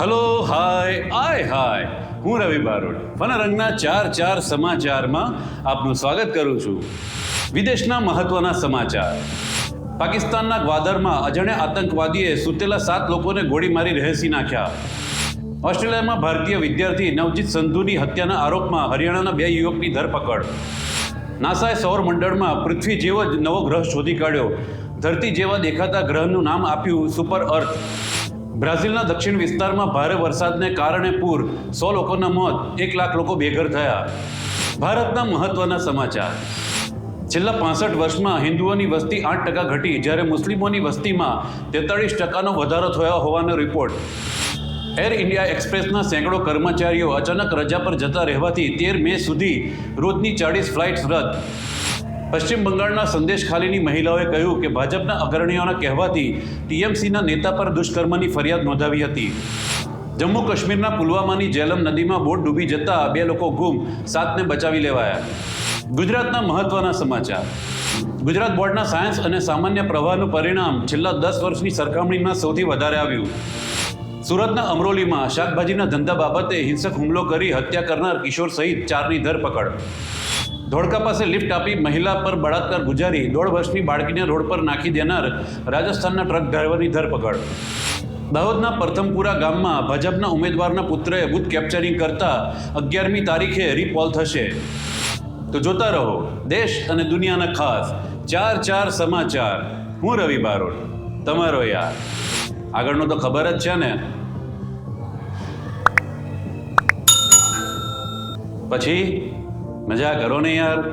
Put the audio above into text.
Hello hi આય હાય હું રવિ બારોટ. ફનરંગના ચાર ચાર સમાચારમાં આપનું સ્વાગત કરું છું. વિદેશના મહત્વના સમાચાર. પાકિસ્તાનના ગ્વાદરમાં અજાણ્યા આતંકવાદીએ સૂતેલા સાત લોકોને ગોળી મારી રહેસી નાખ્યા. ઓસ્ટ્રેલિયામાં ભારતીય વિદ્યાર્થી નવજીત સંધુની હત્યાના આરોપમાં હરિયાણાના બે યુવકની ધરપકડ. નાસાએ સૌર મંડળમાં પૃથ્વી જેવો જ નવો ગ્રહ શોધી કાઢ્યો. ધરતી જેવા દેખાતા ગ્રહનું નામ આપ્યું સુપર અર્થ. બ્રાઝિલના દક્ષિણ વિસ્તારમાં ભારે વરસાદને કારણે પૂર. સો લોકોના મોત, એક લાખ લોકો બેઘર થયા. ભારતના મહત્વના સમાચાર. છેલ્લા પાસઠ વર્ષમાં હિન્દુઓની વસ્તી આઠ ટકા ઘટી. જ્યારે મુસ્લિમોની વસ્તીમાં તેતાળીસ ટકાનો વધારો થયો હોવાનો રિપોર્ટ. એર ઇન્ડિયા એક્સપ્રેસના સેંકડો કર્મચારીઓ અચાનક રજા પર જતા રહેવાથી તેર મે સુધી રોજની ચાળીસ ફ્લાઇટ્સ રદ. પશ્ચિમ બંગાળના સંદેશ ખાલીની મહિલાઓએ કહ્યું કે ભાજપના અગ્રણીઓના કહેવાથી ટીએમસીના નેતા પર દુષ્કર્મની ફરિયાદ નોંધાવી હતી. જમ્મુ કાશ્મીરના પુલવામાની જેલમ નદીમાં બોટ ડૂબી જતા બે લોકો ગુમ, સાતને બચાવી લેવાયા. ગુજરાતના મહત્વના સમાચાર. ગુજરાત બોર્ડના સાયન્સ અને સામાન્ય પ્રવાહનું પરિણામ છેલ્લા દસ વર્ષની સરખામણીમાં સૌથી વધારે આવ્યું. સુરતના અમરોલીમાં શાકભાજીના ધંધા બાબતે હિંસક હુમલો કરી હત્યા કરનાર કિશોર સહિત ચારની ધરપકડ. ધોળકા પાસે લિફ્ટ આપી મહિલા પર બળાત્કાર ગુજારી દોઢ વર્ષની બાળકીને રોડ પર નાખી દેનાર રાજસ્થાનના ટ્રક ડ્રાઈવરની ધરપકડ. દાહોદના પ્રથમપુરા ગામમાં ભાજપના ઉમેદવારના પુત્રએ બુથ કેપ્ચરિંગ કરતા અગિયારમી તારીખે રિપોલ થશે. તો જોતા રહો, દેશ અને દુનિયાના ખાસ ચાર ચાર સમાચાર. હું રવિ બારોટ, તમારો યાર. આગળનું તો ખબર જ છે ને. પછી? મજા કરો ને યાર.